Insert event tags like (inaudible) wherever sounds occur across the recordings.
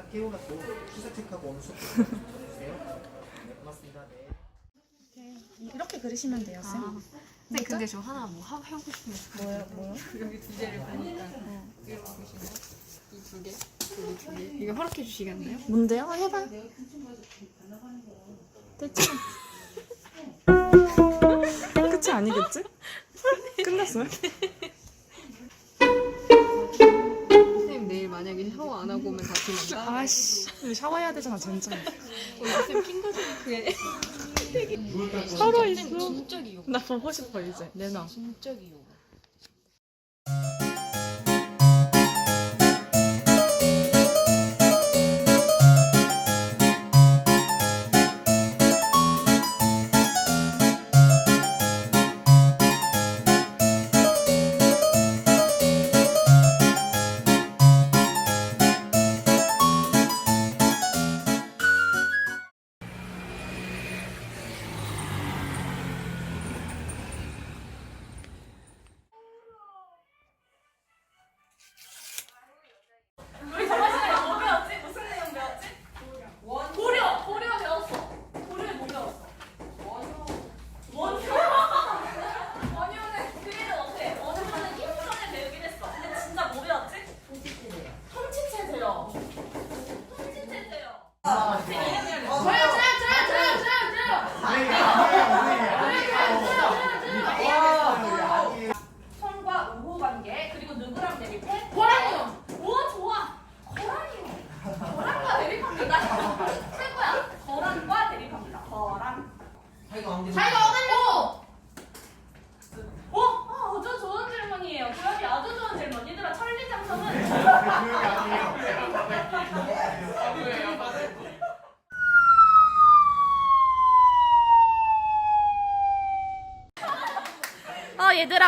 땡까 깨워갖고 시사 체크하고 오늘 수업 주세요. 네, 고맙습니다. 네. 이렇게 그리시면 돼요, 쌤. 네, 근데 저 하나 뭐 하, 하고 싶은 거 뭐요, 뭐요? (laughs) 여기 두 개를 보니까 이렇게 보시면 이 두 개, 여기 두 개. 이거 허락해 주시겠나요? 뭔데요? 아, 해봐요. 됐지? (laughs) 끝이 아니겠지? (laughs) 끝났어요? 만약에 샤워 안 하고 오면 다시 만나. 아씨, 우리 샤워해야 되잖아, 진짜. 오늘 쌤 핑거즈 그게 서로 있어. 진짜 귀여워. 나 보고 싶어, 이제. 내놔. 진짜 귀여워.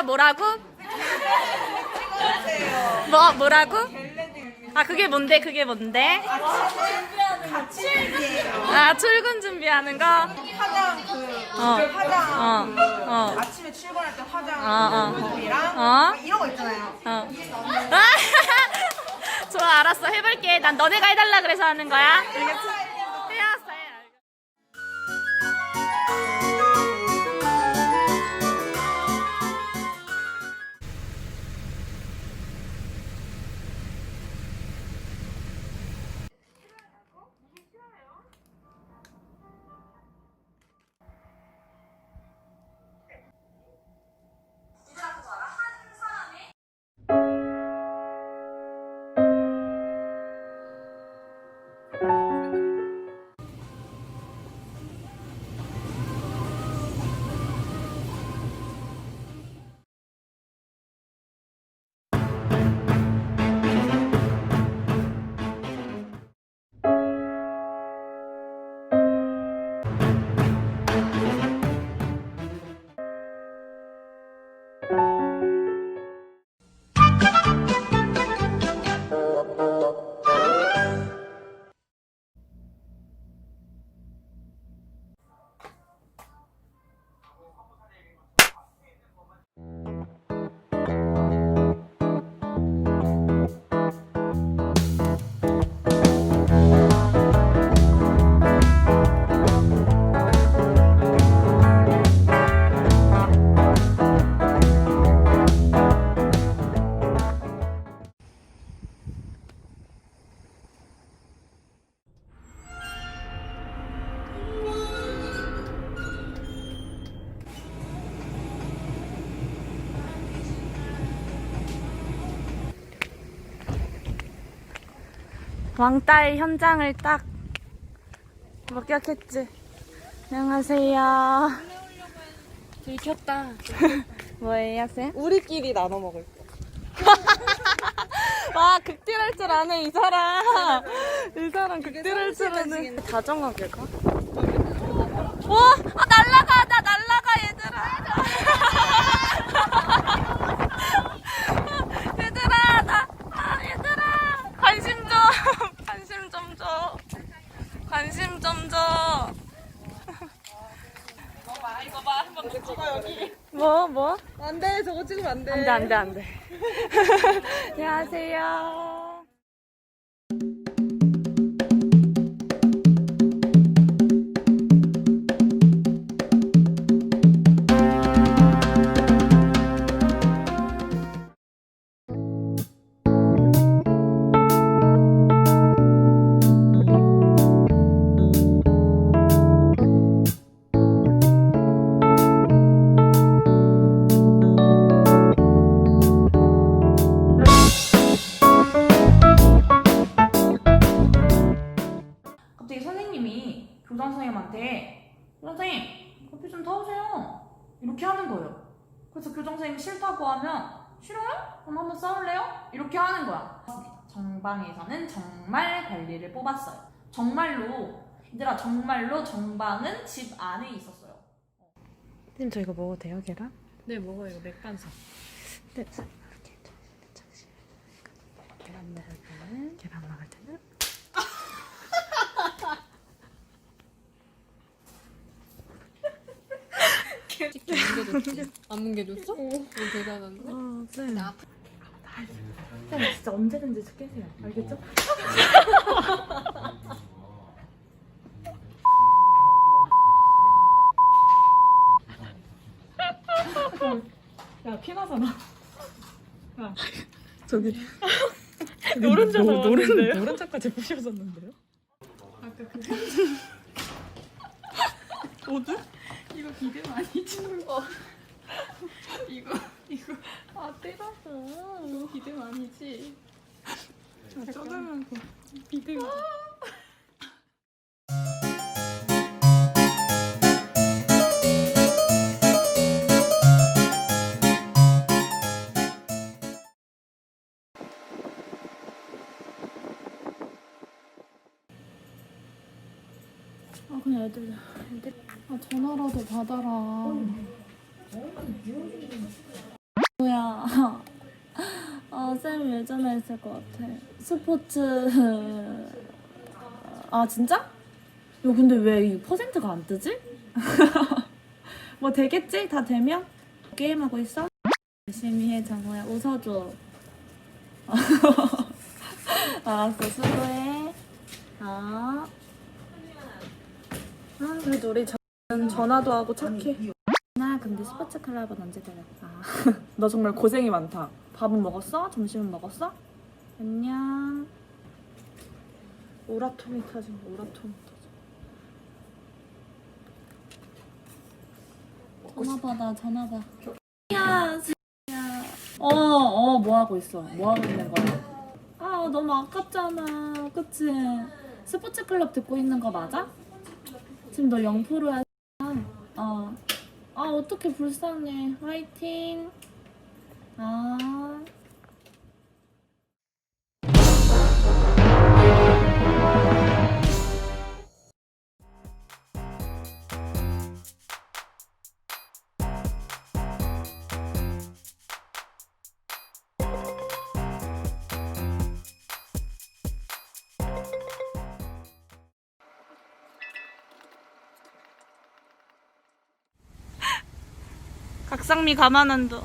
뭐라고? 뭐, 뭐라고? 아, 그게 뭔데? 그게 뭔데? 아, 출근 준비하는 거? 화장 그 어. 화장 어, 그 어. 아침에 출근할 때 화장 어, 어. 법이랑 어? 이런 거 있잖아요. 어. (laughs) 좋아, 알았어. 해볼게. 난 너네가 해달라 그래서 하는 거야. 알겠지? 해왔어, 왕따의 현장을 딱 목격했지. 안녕하세요. 들켰다. (laughs) 뭐예요, 쌤? 우리끼리 나눠 먹을 거. (laughs) 와, 극딜할 줄 아네, 이 사람. 이 사람 극딜할 줄 아네. 다정하게 가. 와, 아, 날라가, 나 날라가, 얘들아. 얘들아, 나, 아, 얘들아. 관심 좀, 관심 좀 줘. 관심 좀 줘. 뭐 뭐? 안 돼, 저거 찍으면 안 돼. 안 돼 안 돼 안 돼. (laughs) 안녕하세요. 이렇게 하는 거예요 그래서 교장 선생님이 싫다고 하면 싫어요? 그럼 한번 싸울래요? 이렇게 하는 거야 정방에서는 정말 관리를 뽑았어요 정말로 얘들아 정말로 정방은 집 안에 있었어요 선생님 저 이거 먹어도 돼요 계란? 네 먹어요 이거 맥반석. 네. 계란 먹을 때는 계란 먹을 때는 (laughs) (laughs) 줬지? 안 뭉개줬어? 오 대단한데? 어, 네. 나 네, 진짜 언제든지 깨세요. 알겠죠? (laughs) 야, 피나잖아. 야. 저기. 노른자 노른, 노른자까지 부셔졌는데요? 아까 그 오드? 이거 비듬 아니지? 어. (laughs) 이거 이거 아 때렸어. 이거 비듬 아니지? 쪼들면서 비등. 아 그냥 애들 애들 아 전화라도 받아라 뭐야 아쌤 예전에 했을 것 같아 스포츠 아 진짜? 야 근데 왜 이 퍼센트가 안 뜨지? (laughs) 뭐 되겠지? 다 되면? 게임하고 있어? 열심히 해 장호야 웃어줘 (laughs) 알았어 수고해 아 아, 그래도 우리 전 전화도 하고 착해. 나 근데 스포츠 클럽은 언제 되겠다. (laughs) 너 정말 고생이 많다. 밥은 먹었어? 점심은 먹었어? 안녕. 오라토미 타지 마, 오라토미 타지 마. 전화 받아, 전화 받아. 야, 야. 어, 어, 뭐 하고 있어? 뭐 하고 있는 거야? 아, 너무 아깝잖아. 그치? 스포츠 클럽 듣고 있는 거 맞아? 지금 너 0%야. 어. 아, 어떻게 불쌍해. 화이팅. 아. 각상미 가만한다.